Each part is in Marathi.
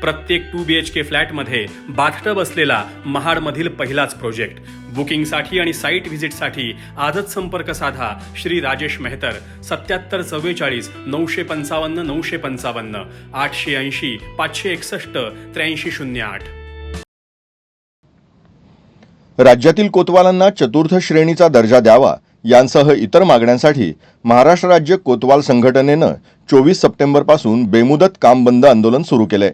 प्रत्येक टू बी एच के फ्लॅटमध्ये बाथटब असलेला महाडमधील पहिलाच प्रोजेक्ट. बुकिंगसाठी आणि साईट व्हिजिटसाठी आजच संपर्क साधा श्री राजेश मेहतर. सत्याहत्तर चव्वेचाळीस नऊशे पंचावन्न नऊशे पंचावन्न आठशे ऐंशी पाचशे एकसष्ट त्र्याऐंशी शून्य आठ. राज्यातील कोतवालांना चतुर्थ श्रेणीचा दर्जा द्यावा यांसह इतर मागण्यांसाठी महाराष्ट्र राज्य कोतवाल संघटनेनं चोवीस सप्टेंबरपासून बेमुदत काम बंद आंदोलन सुरू केलंय.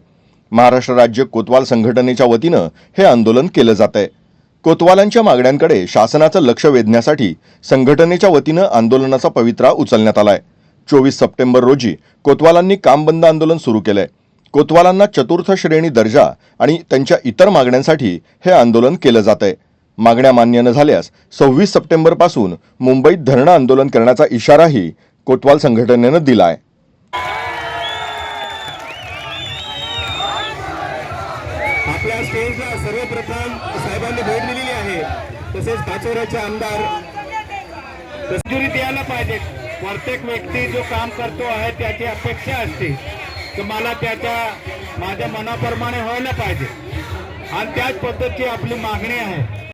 महाराष्ट्र राज्य कोतवाल संघटनेच्या वतीनं हे आंदोलन केलं जात आहे कोतवालांच्या मागण्यांकडे शासनाचं लक्ष वेधण्यासाठी संघटनेच्या वतीनं आंदोलनाचा पवित्रा उचलण्यात आलाय. चोवीस सप्टेंबर रोजी कोतवालांनी काम बंद आंदोलन सुरू केलंय. कोतवालांना चतुर्थ श्रेणी दर्जा आणि त्यांच्या इतर मागण्यांसाठी हे आंदोलन केलं जात आहे मागण्या मान्य न झाल्यास सव्वीस सप्टेंबरपासून मुंबईत धरणं आंदोलन करण्याचा इशाराही कोतवाल संघटनेनं दिला आहे या स्टेजला सर्वप्रथम साहेबांनी भेट दिलेली आहे. तसेच पाचोऱ्याचे आमदार मंजुरीत यायला पाहिजे प्रत्येक व्यक्ती जो काम करतो आहे त्याची अपेक्षा असते. तर मला त्याच्या माझ्या मनाप्रमाणे व्हायला पाहिजे. आणि त्याच पद्धतीची आपली मागणी आहे.